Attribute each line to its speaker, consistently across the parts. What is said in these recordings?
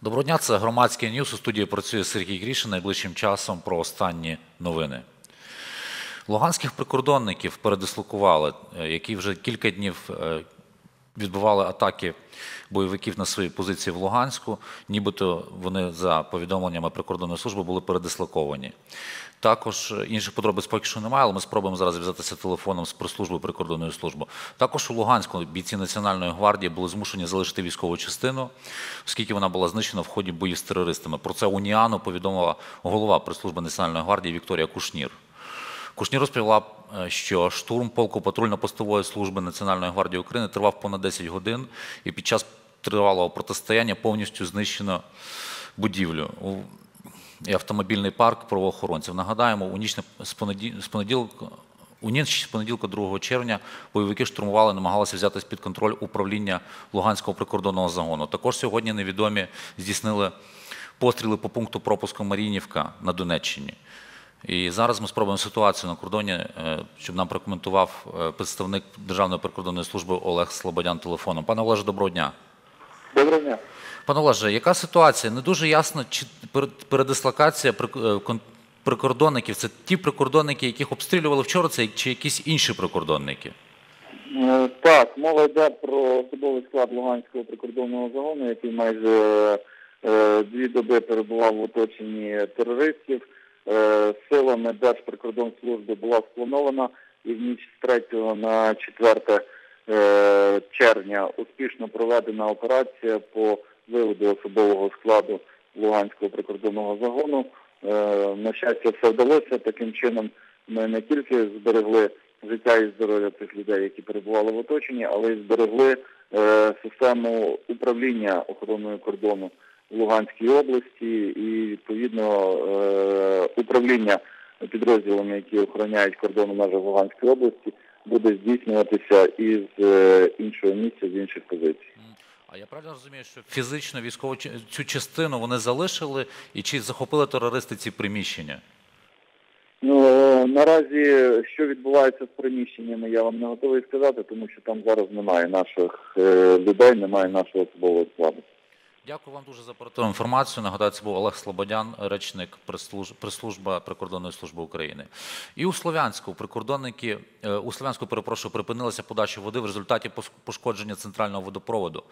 Speaker 1: Доброго дня, це громадський ньюс. У студії працює Сергій Грішин. Найближчим часом про останні новини. Луганських прикордонників передислокували, е, які вже кілька днів е, відбували атаки бойовиків на свої позиції в Луганську. Нібито вони, за повідомленнями прикордонної служби, були передислоковані. Також е, інших подробиць поки що немає, але ми спробуємо зараз зв'язатися телефоном з прес-службою прикордонної служби. Також у Луганську бійці Національної гвардії були змушені залишити військову частину, оскільки вона була знищена в ході боїв з терористами. Про це Уніану повідомила голова прес-служби Національної гвардії Вікторія Кушнір. Кушнір розповіла, е, що штурм полку патрульно-постової служби Національної гвардії України тривав понад 10 годин, і під час тривалого протистояння повністю знищено будівлю і автомобільний парк правоохоронців. Нагадаємо, у ніч з понеді- з понеділка. У ніч з понеділка 2 червня бойовики штурмували, намагалися взяти під контроль управління Луганського прикордонного загону. Також сьогодні невідомі здійснили постріли по пункту пропуску Марінівка на Донеччині. І зараз ми спробуємо ситуацію на кордоні, е, щоб нам прокоментував е, представник Державної прикордонної служби Олег Слободян телефоном. Пане Олеже, доброго дня.
Speaker 2: Доброго дня.
Speaker 1: Пане Олеже, яка ситуація? Не дуже ясно, чи пер- передислокація е, прикордонників це ті прикордонники, яких обстрілювали вчора, це чи якісь інші прикордонники?
Speaker 2: Так, мова йде про особовий склад Луганського прикордонного загону, який майже дві доби перебував в оточенні терористів. Е, Силами Держприкордонслужби була спланована і в ніч з 3 на 4 е, червня успішно проведена операція по виводу особового складу Луганського прикордонного загону. Е, На щастя, все вдалося. Таким чином ми не тільки зберегли життя і здоров'я цих людей, які перебували в оточенні, але й зберегли систему управління охороною кордону Луганській області і відповідно е, управління підрозділами, які охороняють кордон у межах Луганської області, буде здійснюватися із е, іншого місця з інших позицій.
Speaker 1: А я правильно розумію, що фізично військову цю частину вони залишили, і чи захопили терористи ці приміщення?
Speaker 2: Ну наразі що відбувається з приміщеннями, я вам не готовий сказати, тому що там зараз немає наших е, людей, немає нашого особового складу.
Speaker 1: Дякую вам дуже за оперативну інформацію. Нагадаю, це був Олег Слободян, речник прес-служба прикордонної служби України. І у Слов'янську прикордонники е, у Слов'янську, перепрошую, припинилася подача води в результаті пошкодження центрального водопроводу.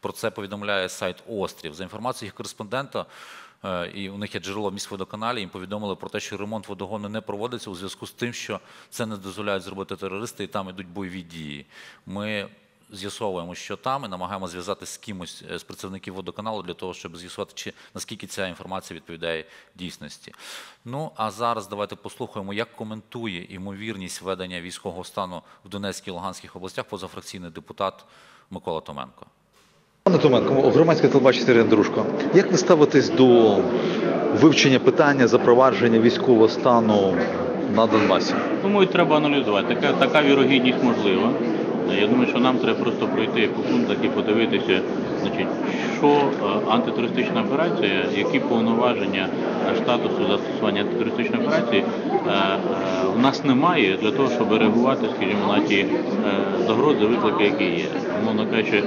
Speaker 1: Про це повідомляє сайт Острів. За інформацією їх кореспондента. е, І у них є джерело міськводоканалі, їм повідомили про те, що ремонт водогону не проводиться у зв'язку з тим, що це не дозволяють зробити терористи, і там ідуть бойові дії. Ми з'ясовуємо, що там, і намагаємося зв'язатися з кимось е, з працівників водоканалу для того, щоб з'ясувати, чи наскільки ця інформація відповідає дійсності. Ну а зараз давайте послухаємо, як коментує ймовірність введення військового стану в Донецькій і Луганських областях позафракційний депутат Микола Томенко.
Speaker 3: Пане Томенко, громадське телебачення Сергій Андрушко. Як ви ставитесь до вивчення питання запровадження військового стану на Донбасі?
Speaker 4: Думаю, треба аналізувати. Така, така вірогідність можлива. Я думаю, що нам треба просто пройти по пунктах і подивитися, значить, що е, антитерористична операція, які повноваження статусу застосування антитерористичної операції е, е, нас немає для того, щоб реагувати, скажімо, на ті загрози, виклики, які є. Умовно кажучи,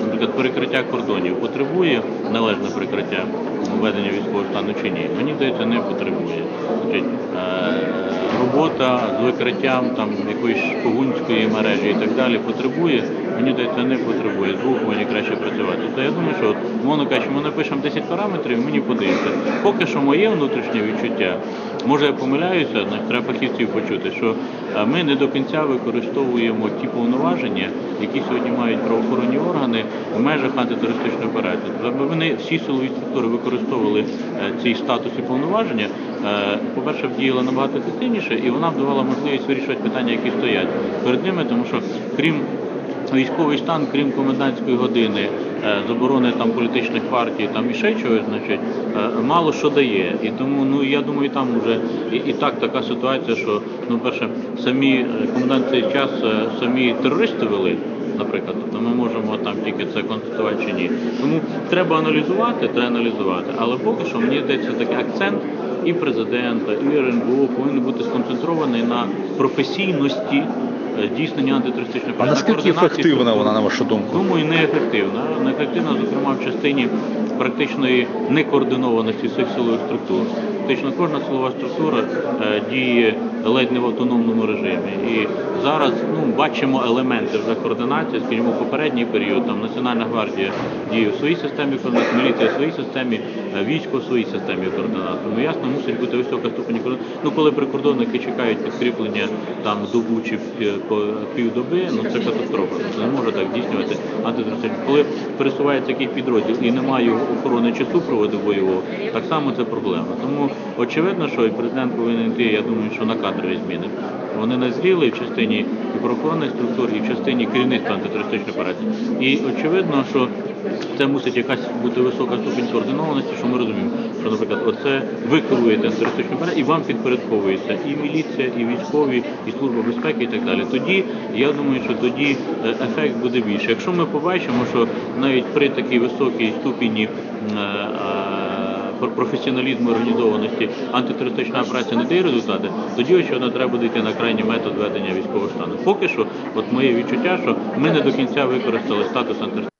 Speaker 4: наприклад, перекриття кордонів потребує належне прикриття введення військового стану чи ні? Мені здається, не потребує. Е, робота з викриттям якоїсь шпигунської мережі і так далі потребує. Мені здається, не потребує. З двох мені краще працювати. То я думаю, що от, мовно кажучи, ми напишемо 10 параметрів, мені подивиться. Поки що моє внутрішнє відчуття, може я помиляюся, треба фахівців почути, що ми не до кінця використовуємо ті повноваження, які сьогодні мають правоохоронні органи в межах антитерористичної операції. Тобто, вони всі силові структури використовували е, ці статус і повноваження, е, по-перше, діяла набагато ефективніше, і вона б давала можливість вирішувати питання, які стоять перед ними, тому що крім військовий стан, крім комендантської години, е, заборони там політичних партій, там і ще чогось, значить, е, мало що дає. І тому, ну я думаю, там вже і, і так така ситуація, що ну перше, самі е, комендант цей час самі терористи вели. Наприклад, тобто ми можемо там тільки це констатувати чи ні. Тому треба аналізувати, треба аналізувати. Але поки що мені здається такий акцент і президента, і РНБО повинен бути сконцентрований на професійності здійснення антитерористичної
Speaker 3: А
Speaker 4: на
Speaker 3: наскільки ефективна вона, на вашу думку?
Speaker 4: Думаю, неефективна. Неефективна, зокрема, в частині практичної некоординованості цих силових структур. Фактично кожна силова структура е, діє ледь не в автономному режимі. І зараз ну, бачимо елементи вже координації, скажімо, попередній період там Національна гвардія діє в своїй системі координації, міліція в своїй системі, е, військо в своїй системі координації. Ну ясно, мусить бути висока ступень координації. Ну коли прикордонники чекають підкріплення там добу чи по- півдоби, ну це катастрофа. Це не може так здійснювати антитерористичні. Коли пересувається якийсь підрозділ і немає охорони чи супроводу бойового, так само це проблема. Тому очевидно, що і президент повинен йти, я думаю, що на кадрові зміни. Вони назріли в частині і правоохоронних структур, і в частині керівництва антитерористичної операції. І очевидно, що це мусить якась бути висока ступінь координованості, що ми розуміємо, що, наприклад, оце ви керуєте антитерористичною операцією, і вам підпорядковується і міліція, і військові, і служба безпеки, і так далі. Тоді я думаю, що тоді е, ефект буде більше. Якщо ми побачимо, що навіть при такій високій ступені е, професіоналізму організованості антитерористична операція не дає результати, тоді очевидно треба буде йти на крайній метод ведення військового стану. Поки що, от моє відчуття, що ми не до кінця використали статус
Speaker 1: антитерористичного.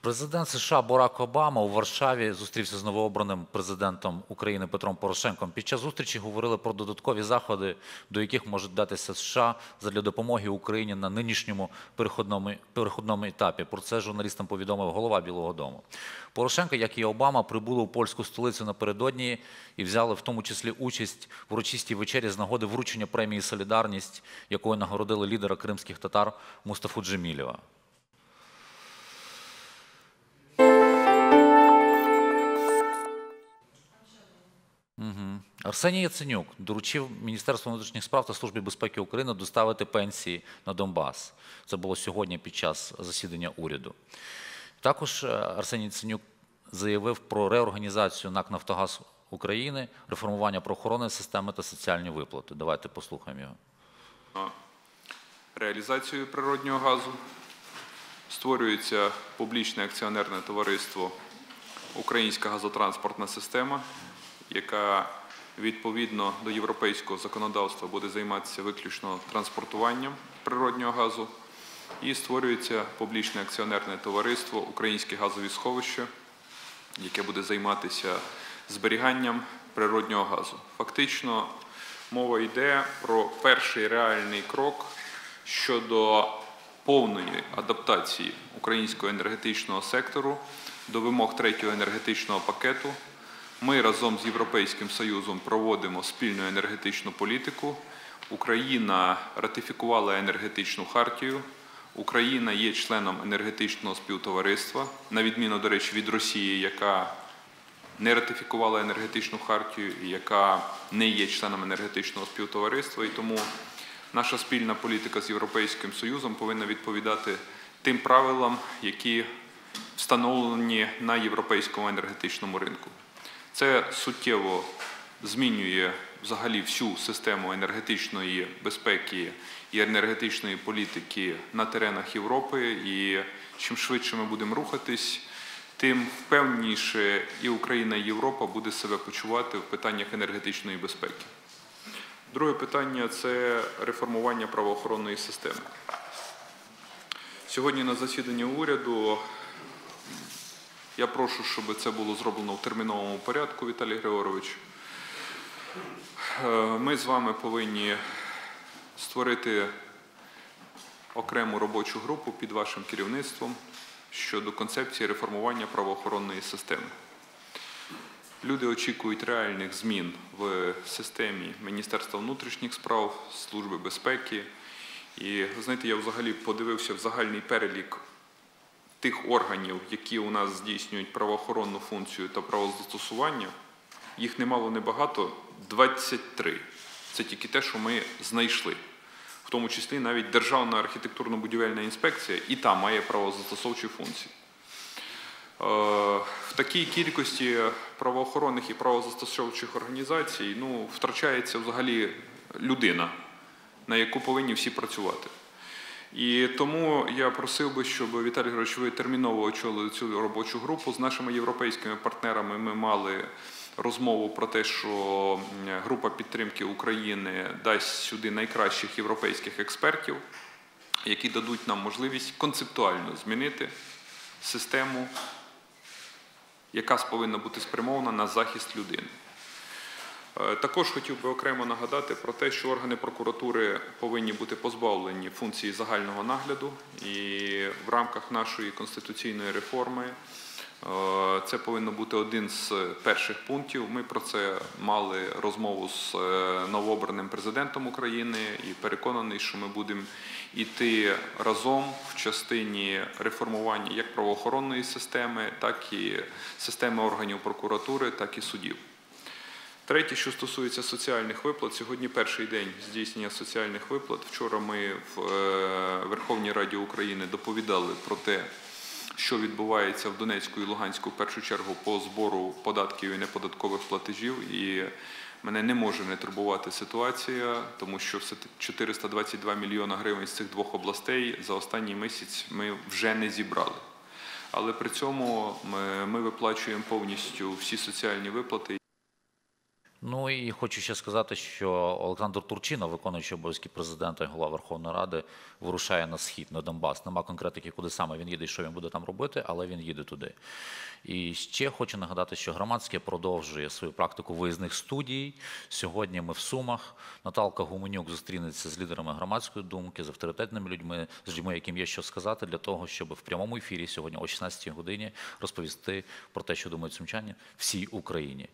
Speaker 1: Президент США Барак Обама у Варшаві зустрівся з новообраним президентом України Петром Порошенком. Під час зустрічі говорили про додаткові заходи, до яких можуть датися США для допомоги Україні на нинішньому переходному, переходному етапі. Про це журналістам повідомив голова Білого Дому. Порошенко, як і Обама, прибули у польську столицю напередодні і взяли в тому числі участь в урочистій вечері з нагоди вручення премії Солідарність, якою нагородили лідера кримських татар Мустафу Джемілєва. Арсеній Яценюк доручив Міністерству внутрішніх справ та Службі безпеки України доставити пенсії на Донбас. Це було сьогодні під час засідання уряду. Також е, Арсеній Яценюк заявив про реорганізацію НАК Нафтогаз України, реформування правоохоронної системи та соціальні виплати. Давайте послухаємо його.
Speaker 5: реалізацію природнього газу. Створюється публічне акціонерне товариство Українська газотранспортна система, яка відповідно до європейського законодавства буде займатися виключно транспортуванням природнього газу. І створюється публічне акціонерне товариство Українське газові сховища, яке буде займатися зберіганням природнього газу. Фактично мова йде про перший реальний крок щодо повної адаптації українського енергетичного сектору до вимог третього енергетичного пакету. Ми разом з Європейським Союзом проводимо спільну енергетичну політику. Україна ратифікувала енергетичну хартію. Україна є членом енергетичного співтовариства, на відміну, до речі, від Росії, яка не ратифікувала енергетичну хартію і яка не є членом енергетичного співтовариства. І тому наша спільна політика з Європейським Союзом повинна відповідати тим правилам, які встановлені на європейському енергетичному ринку. Це суттєво змінює взагалі всю систему енергетичної безпеки і енергетичної політики на теренах Європи. І чим швидше ми будемо рухатись, тим впевненіше і Україна, і Європа буде себе почувати в питаннях енергетичної безпеки. Друге питання це реформування правоохоронної системи. Сьогодні на засіданні уряду я прошу, щоб це було зроблено в терміновому порядку, Віталій Григорович. Е, Ми з вами повинні створити окрему робочу групу під вашим керівництвом щодо концепції реформування правоохоронної системи. Люди очікують реальних змін в системі Міністерства внутрішніх справ, Служби безпеки. І знаєте, я взагалі подивився в загальний перелік тих органів, які у нас здійснюють правоохоронну функцію та правозастосування. Їх немало небагато 23. Це тільки те, що ми знайшли. В тому числі навіть Державна архітектурно-будівельна інспекція і та має правозастосовчі функції. Е, В такій кількості правоохоронних і правозастосовчих організацій ну, втрачається взагалі людина, на яку повинні всі працювати. І тому я просив би, щоб Віталій Григорович, ви терміново очолили цю робочу групу. З нашими європейськими партнерами ми мали розмову про те, що група підтримки України дасть сюди найкращих європейських експертів, які дадуть нам можливість концептуально змінити систему, яка повинна бути спрямована на захист людини. Е, Також хотів би окремо нагадати про те, що органи прокуратури повинні бути позбавлені функції загального нагляду, і в рамках нашої конституційної реформи е, це повинно бути один з перших пунктів. Ми про це мали розмову з е, новообраним президентом України і переконаний, що ми будемо йти разом в частині реформування як правоохоронної системи, так і системи органів прокуратури, так і судів. Третє, що стосується соціальних виплат, сьогодні перший день здійснення соціальних виплат. Вчора ми в е, Верховній Раді України доповідали про те, що відбувається в Донецьку і Луганську в першу чергу по збору податків і неподаткових платежів. І мене не може не турбувати ситуація, тому що 422 мільйона гривень з цих двох областей за останній місяць ми вже не зібрали. Але при цьому ми, ми виплачуємо повністю всі соціальні виплати.
Speaker 1: Ну і хочу ще сказати, що Олександр Турчинов, виконуючий обов'язки президента і голова Верховної Ради, вирушає на схід, на Донбас. Нема конкретики, куди саме він їде і що він буде там робити, але він їде туди. І ще хочу нагадати, що громадське продовжує свою практику виїзних студій. Сьогодні ми в Сумах. Наталка Гуменюк зустрінеться з лідерами громадської думки, з авторитетними людьми, з людьми, яким є що сказати, для того, щоб в прямому ефірі сьогодні о 16 годині розповісти про те, що думають сумчані всій Україні.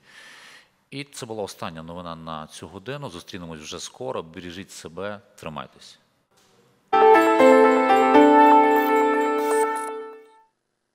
Speaker 1: І це була остання новина на цю годину. Зустрінемось вже скоро. Бережіть себе, тримайтесь.